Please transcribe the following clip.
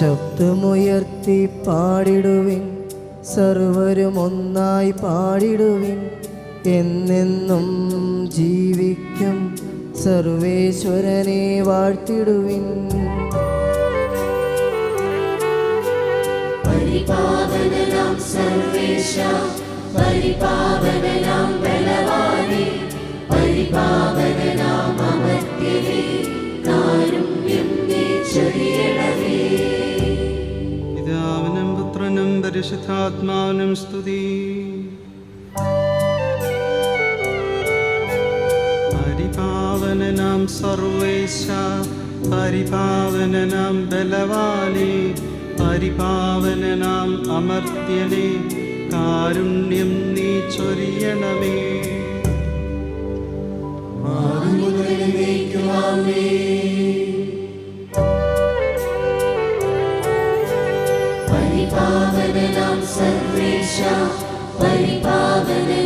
ശബ്ദമുയർത്തി പാടിടുവിൻ. സർവരും ഒന്നായി പാടിടുവിൻ. എന്നെന്നും ജീവിക്കും. സർവേശ്വരനെ വാഴ്ത്തിടുവിൻ. പരിപാവനനാം സർവേശ പരിപാവനനാം ബലവാനെ പരിപാവനനാം അമർത്യനെ. പിതാവിനും പരിശുദ്ധാത്മാനം സ്തുതി പരിപാവനനാം സർവേശ പരിപാവനനാം ബലവാനെ പരിപാവനനാം അമർത്യനെ കാരുണ്യം നീ ചൊരിയണമേ പരിപാവനനാം സർവേശ പരിപാവന